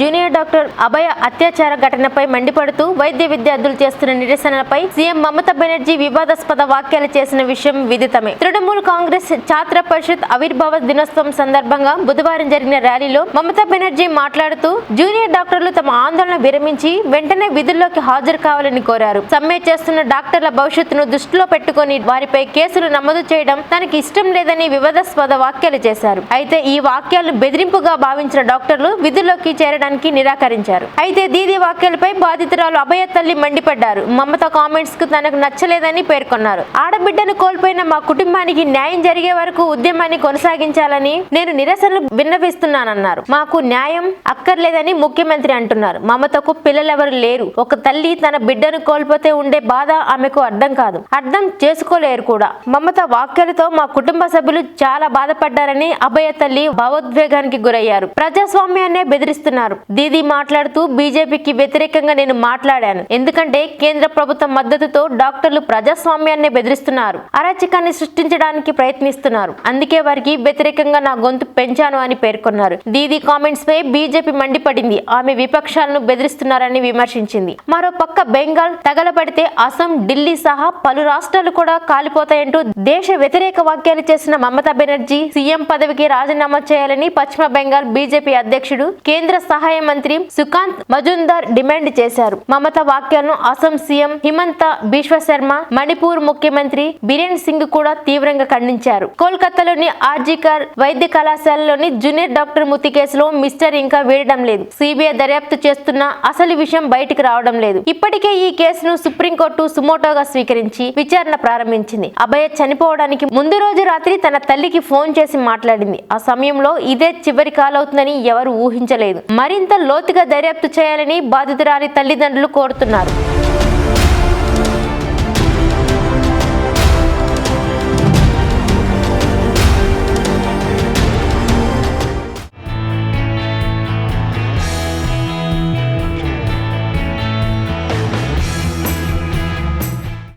Junior doctor అభయ అత్యాచార ఘటనపై మండిపడుతూ వైద్య విద్యార్థులు చేస్తున్న నిరసనలపై సీఎం మమతా బెనర్జీ వివాదాస్పద వ్యాఖ్యలు చేసిన విషయం విదితమే. తృణమూల్ కాంగ్రెస్ ఛాత్ర పరిషత్ ఆవిర్భావ దినోత్సవం సందర్భంగా బుధవారం జరిగిన ర్యాలీలో మమతా బెనర్జీ మాట్లాడుతూ జూనియర్ డాక్టర్లు తమ ఆందోళన విరమించి వెంటనే విధుల్లోకి హాజరు కావాలని కోరారు. సమ్మె చేస్తున్న డాక్టర్ల భవిష్యత్తును దృష్టిలో పెట్టుకుని వారిపై కేసులు నమోదు చేయడం తనకి ఇష్టం లేదని వివాదాస్పద వ్యాఖ్యలు చేశారు. అయితే ఈ వాక్యాలను బెదిరింపుగా భావించిన డాక్టర్లు విధుల్లోకి చేరడానికి నిరాకరించారు. అయితే దీది వ్యాఖ్యలపై బాధితురాలు అభయ తల్లి మండిపడ్డారు. మమత కామెంట్స్కు తనకు నచ్చలేదని పేర్కొన్నారు. ఆడబిడ్డను కోల్పోయిన మా కుటుంబానికి న్యాయం జరిగే వరకు ఉద్యమాన్ని కొనసాగించాలని నేను నిరసనలు విన్నవిస్తున్నానన్నారు. మాకు న్యాయం అక్కర్లేదని ముఖ్యమంత్రి అంటున్నారు. మమతకు పిల్లలెవరు లేరు. ఒక తల్లి తన బిడ్డను కోల్పోతే ఉండే బాధ ఆమెకు అర్థం కాదు. అర్థం చేసుకోలేరు కూడా. మమత వాక్యాలతో మా కుటుంబ సభ్యులు చాలా బాధపడ్డారని అభయ తల్లి భావోద్వేగానికి గురయ్యారు. ప్రజాస్వామ్యాన్ని బెదిరిస్తున్నారు. దీది మాట్లాడుతూ బీజేపీకి వ్యతిరేకంగా నేను మాట్లాడాను. ఎందుకంటే కేంద్ర ప్రభుత్వం మద్దతుతో డాక్టర్లు ప్రజాస్వామ్యాన్ని బెదిరిస్తున్నారు. అరాచకాన్ని సృష్టించడానికి ప్రయత్నిస్తున్నారు. అందుకే వారికి వ్యతిరేకంగా నా గొంతు పెంచాను అని పేర్కొన్నారు. దీది కామెంట్స్ పై బీజేపీ మండిపడింది. ఆమె విపక్షాలను బెదిరిస్తున్నారని విమర్శించింది. మరో పక్క బెంగాల్ తగలబడితే అసం ఢిల్లీ సహా పలు రాష్ట్రాలు కూడా కాలిపోతాయంటూ దేశ వ్యతిరేక వ్యాఖ్యలు చేసిన మమతా బెనర్జీ సీఎం పదవికి రాజీనామా చేయాలని పశ్చిమ బెంగాల్ బీజేపీ అధ్యక్షుడు కేంద్ర సహాయ మంత్రి సుకాంత్ మజుందార్ డిమాండ్ చేశారు. మమత వ్యాఖ్యలను అసోం సీఎం హిమంత బిశ్వ శర్మ మణిపూర్ ముఖ్యమంత్రి బిరేన్ సింగ్ కూడా తీవ్రంగా ఖండించారు. కోల్కతాలోని ఆర్జికర్ వైద్య కళాశాలలోని జూనియర్ డాక్టర్ మృతి కేసులో మిస్టర్ ఇంకా వీడడం లేదు. సిబిఐ దర్యాప్తు చేస్తున్న అసలు విషయం బయటకు రావడం లేదు. ఇప్పటికే ఈ కేసును సుప్రీంకోర్టు సుమోటోగా స్వీకరించి విచారణ ప్రారంభించింది. అభయ చనిపోవడానికి ముందు రోజు రాత్రి తన తల్లికి ఫోన్ చేసి మాట్లాడింది. ఆ సమయంలో ఇదే చివరి కాలవుతుందని ఎవరు ఊహించలేదు మరింత లోతుగా దర్యాప్తు చేయాలని బాధితురాలి తల్లిదండ్రులు కోరుతున్నారు.